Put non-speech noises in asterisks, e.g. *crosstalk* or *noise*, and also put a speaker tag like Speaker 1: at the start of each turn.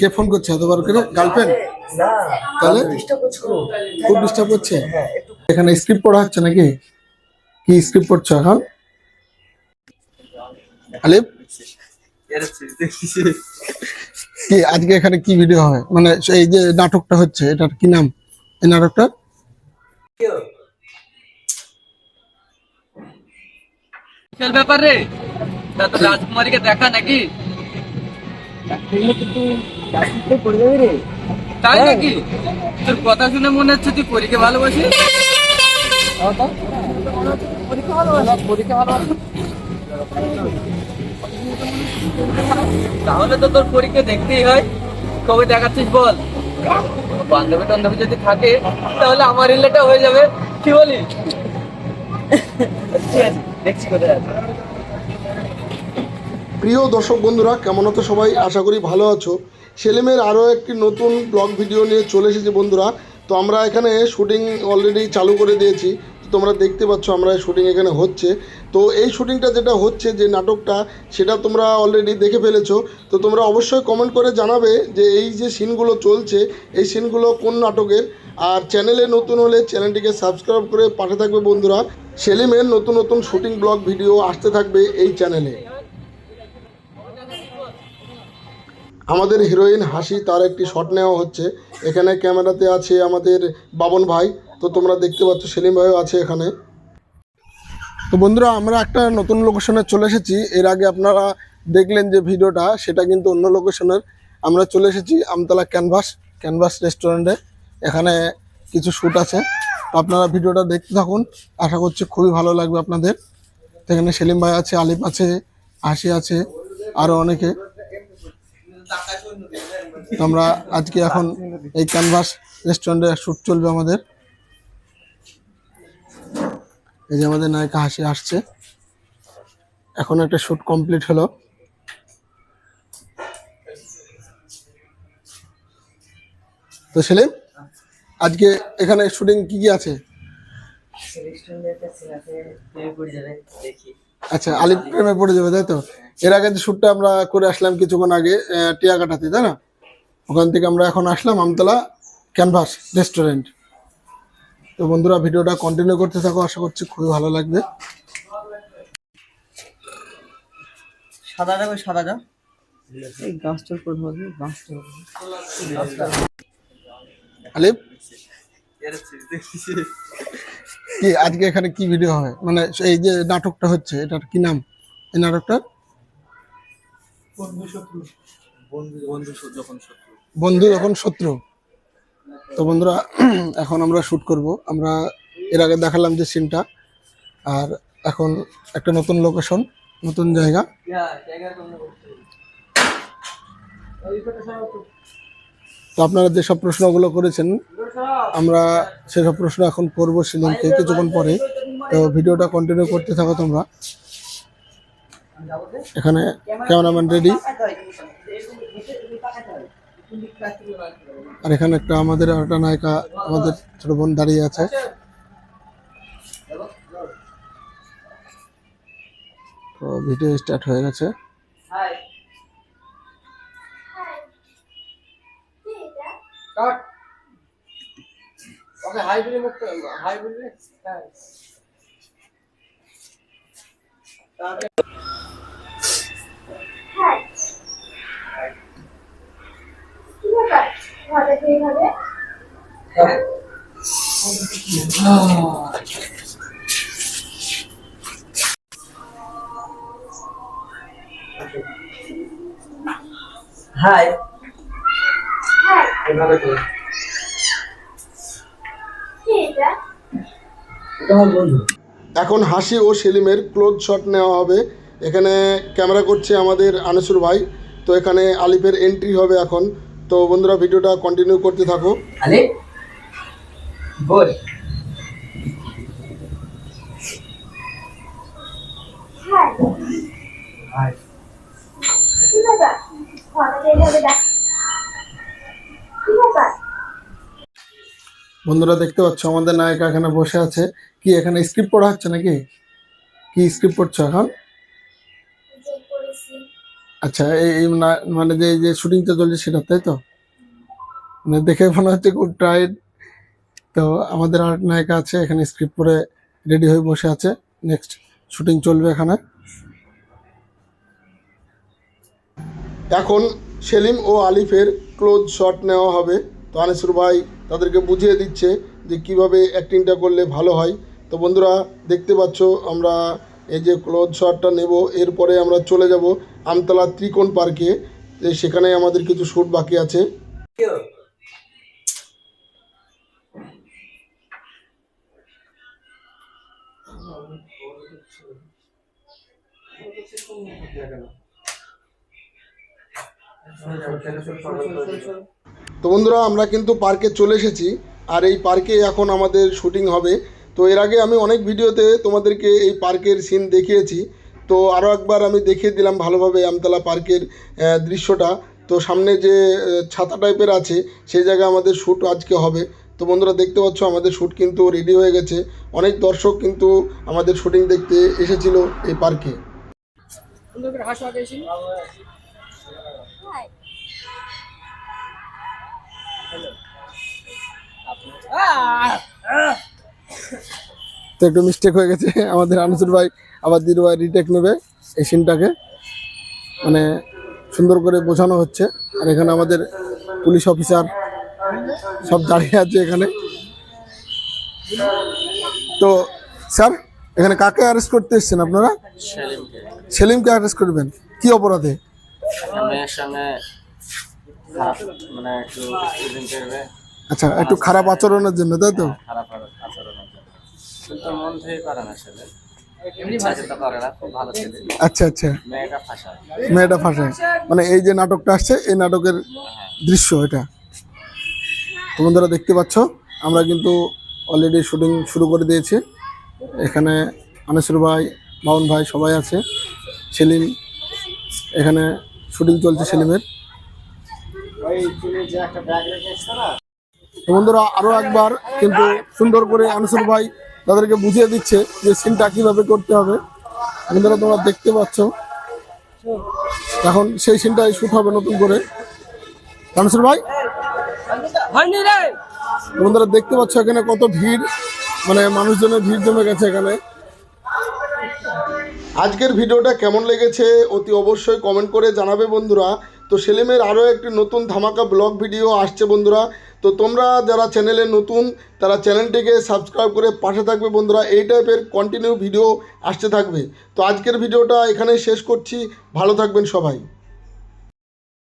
Speaker 1: কে phone করছে? এতবার করে? গার্লফ্রেন্ড
Speaker 2: না।
Speaker 1: তাহলে?
Speaker 2: ডিস্টার্ব
Speaker 1: খুব ডিস্টার্ব করছে?
Speaker 2: হ্যাঁ
Speaker 1: এখানে স্ক্রিপ্ট পড়া হচ্ছে নাকি? কি স্ক্রিপ্ট পড়ছো এখন? আলিফ কি আজকে এখানে কি ভিডিও হবে মানে এই যে নাটকটা হচ্ছে এটার কি নাম? এই নাটকটা
Speaker 3: ব্যাপার? রে রাজকুমারীকে দেখা নাকি? তাই নাকি? তোর কথা শুনে মনে হচ্ছে তুই পরীকে ভালোবাসিস? তাহলে তো তোর পরীক্ষা দেখতেই হয়। কবে দেখাচ্ছিস বল? বান্ধবী টান্ধবী যদি থাকে তাহলে আমার রিলেটা হয়ে যাবে। কি বলিস? ঠিক আছে দেখছি কোথায় আছে।
Speaker 1: প্রিয় দর্শক বন্ধুরা, কেমন আছো সবাই? আশা করি ভালো আছো। সেলিমের আরও একটি নতুন ব্লগ ভিডিও নিয়ে চলে এসেছে বন্ধুরা। তো আমরা এখানে শুটিং অলরেডি চালু করে দিয়েছি। তোমরা দেখতে পাচ্ছ আমরা শুটিং এখানে হচ্ছে। তো এই শুটিংটা যেটা হচ্ছে, যে নাটকটা, সেটা তোমরা অলরেডি দেখে ফেলেছো। তো তোমরা অবশ্যই কমেন্ট করে জানাবে যে এই যে সিনগুলো চলছে, এই সিনগুলো কোন নাটকের? আর চ্যানেলে নতুন হলে চ্যানেলটিকে সাবস্ক্রাইব করে পাশে থাকবে বন্ধুরা। সেলিমের নতুন নতুন শুটিং ব্লগ ভিডিও আসতে থাকবে এই চ্যানেলে। আমাদের হিরোইন হাসি, তার একটি শট নেওয়া হচ্ছে। এখানে ক্যামেরাতে আছে আমাদের বাবন ভাই। তো তোমরা দেখতে পাচ্ছ সেলিম ভাইও আছে এখানে। তো বন্ধুরা, আমরা একটা নতুন লোকেশনে চলে এসেছি। এর আগে আপনারা দেখলেন যে ভিডিওটা, সেটা কিন্তু অন্য লোকেশনের আমরা চলে এসেছি আমতলা ক্যানভাস ক্যানভাস রেস্টুরেন্টে এখানে কিছু শ্যুট আছে। আপনারা ভিডিওটা দেখতে থাকুন। আশা করছি খুবই ভালো লাগবে আপনাদের। এখানে সেলিম ভাই আছে, আলিফ আছে, হাসি আছে আরও অনেকে। আমরা আজকে এখন এই ক্যানভাস রেস্টুরেন্টে শ্যুট চলবে আমাদের। এই যে আমাদের নায়িকা হাসি আসছে। এখন একটা শ্যুট কমপ্লিট হলো। তো সেলিম, আজকে এখানে শুটিং কি কি আছে?
Speaker 2: দেখি।
Speaker 1: আচ্ছা আলিপ প্রেমে পড়ে যাবে তাই তো? এর আগে যে শ্যুটটা আমরা করে আসলাম কিছুক্ষণ আগে টিয়াকাটাতে তাই না? ওখান থেকে আমরা এখন আসলাম আমতলা ক্যানভাস রেস্টুরেন্ট। তো বন্ধুরা ভিডিওটা কন্টিনিউ করতে থাকো আশা করছি খুবই ভালো লাগবে।
Speaker 2: সাদা যাবে সাদা যা এই গাছটার ধরবে
Speaker 1: আলিপ কি, আজকে এখানে কি ভিডিও হবে মানে এই যে নাটকটা হচ্ছে, এটার কি নাম? এই নাটকটা বন্ধু যখন শত্রু। তো বন্ধুরা, *clears throat* এখন আমরা শুট করব। আমরা এর আগে দেখালাম যে সিনটা আর এখন একটা নতুন লোকেশন নতুন জায়গা। তো আপনারা যেসব প্রশ্নগুলো করেছেন আমরা সেসব প্রশ্ন এখন করব সেদিনকে কিছুক্ষণ পরে। তো ভিডিওটা কন্টিনিউ করতে থাকো তোমরা। এখানে ক্যামেরাম্যান রেডি আর এখানে একটা আমাদের একটা নায়িকা আমাদের ছোট বোন দাঁড়িয়ে আছে। তো ভিডিও স্টার্ট হয়ে গেছে।
Speaker 4: কি ব্যাপার? হঠাৎ এইভাবে
Speaker 2: হাই
Speaker 4: হ্যাঁ।
Speaker 2: এভাবে করে
Speaker 4: কি এটা
Speaker 2: এটা আমার বন্ধু
Speaker 1: এখন হাসি ও সেলিমের ক্লোজ শট নেওয়া হবে। এখানে ক্যামেরা করছে আমাদের আনিসুর ভাই। তো এখানে আলিফের এন্ট্রি হবে এখন। তো বন্ধুরা ভিডিওটা কন্টিনিউ করতে থাকো।
Speaker 2: আলে বল।
Speaker 4: হ্যাঁ
Speaker 2: হাই
Speaker 4: কি
Speaker 1: বন্ধুরা দেখতে পাচ্ছ, আমাদের নায়িকা এখানে বসে আছে। কি, এখানে স্ক্রিপ্ট পড়া হচ্ছে নাকি? কি স্ক্রিপ্ট পড়ছো এখন? আচ্ছা এই মানে যে যে শুটিংটা চলছে সেটা, তাই তো? মানে দেখে মনে হচ্ছে খুব টাইট তো আমাদের আর্ট নায়িকা আছে, এখানে স্ক্রিপ্ট পড়ে রেডি হয়ে বসে আছে। নেক্সট শুটিং চলবে এখানে। এখন সেলিম ও আলিফের ক্লোজ শট নেওয়া হবে। তো আনিসুর ভাই তাদেরকে বুঝিয়ে দিচ্ছে যে কীভাবে অ্যাক্টিংটা করলে ভালো হয়। তো বন্ধুরা, দেখতে পাচ্ছ আমরা এই যে ক্লোজ শটটা নেব, এরপরে আমরা চলে যাব আমতলা ত্রিকোণ পার্কে তো সেখানে আমাদের কিছু শ্যুট বাকি আছে। তো বন্ধুরা, আমরা কিন্তু পার্কে চলে এসেছি। আর এই পার্কে এখন আমাদের শুটিং হবে। তো এর আগে আমি অনেক ভিডিওতে তোমাদেরকে এই পার্কের সিন দেখিয়েছি। তো আরও একবার আমি দেখিয়ে দিলাম ভালোভাবে আমতলা পার্কের দৃশ্যটা। তো সামনে যে ছাতা টাইপের আছে, সেই জায়গায় আমাদের শ্যুট আজকে হবে। তো বন্ধুরা, দেখতে পাচ্ছ আমাদের শ্যুট কিন্তু রেডি হয়ে গেছে। অনেক দর্শক কিন্তু আমাদের শুটিং দেখতে এসেছিল এই পার্কে। তো একটু মিস্টেক হয়ে গেছে। আমাদের আনসুর ভাই আবার দিদু ভাই রিটেক নেবে এই সিনটাকে মানে সুন্দর করে বোঝানো হচ্ছে। আর এখানে আমাদের পুলিশ অফিসার সব দাঁড়িয়ে আছে এখানে। তো স্যার এখানে কাকে অ্যারেস্ট করতে এসেছেন আপনারা?
Speaker 5: সেলিমকে।
Speaker 1: অ্যারেস্ট করবেন। কি অপরাধে?
Speaker 5: মেয়ের সঙ্গে মানে একটু
Speaker 1: আচ্ছা একটু খারাপ আচরণের জন্য তাই তো?
Speaker 5: খারাপ আচরণের জন্য। কিন্তু মন থেকে করে না ছেলে ইচ্ছাকে তো করে না খুব ভালো ছেলে।
Speaker 1: আচ্ছা আচ্ছা।
Speaker 5: মেয়েটা ফাঁসায়।
Speaker 1: মানে এই যে নাটকটা আসছে এই নাটকের দৃশ্য এটা। বন্ধুরা দেখতে পাচ্ছ আমরা কিন্তু অলরেডি শুটিং শুরু করে দিয়েছি। এখানে আনেসুর ভাই বাউন ভাই সবাই আছে। সেলিম এখানে শুটিং চলছে সেলিমের। বন্ধুরা আরও একবার কিন্তু সুন্দর করে আনিসুর ভাই তাদেরকে বুঝিয়ে দিচ্ছে যে সিনটা কীভাবে করতে হবে। বন্ধুরা তোমরা দেখতে পাচ্ছ। এখন সেই সিনটাই শ্যুট হবে নতুন করে। আনিসুর ভাই? বন্ধুরা দেখতে পাচ্ছ এখানে কত ভিড়। মানে মানুষজনের ভিড় জমে গেছে এখানে। আজকের ভিডিওটা কেমন লেগেছে অতি অবশ্যই কমেন্ট করে জানাবে বন্ধুরা। তো সেলিমের আরও একটি নতুন ধামাকা ব্লগ ভিডিও আসছে বন্ধুরা। তো তোমরা যারা চ্যানেলে নতুন, তারা চ্যানেলটিকে সাবস্ক্রাইব করে পাশে থাকবে বন্ধুরা। এই টাইপের কন্টিনিউ ভিডিও আসতে থাকবে। তো আজকের ভিডিওটা এখানেই শেষ করছি। ভালো থাকবেন সবাই।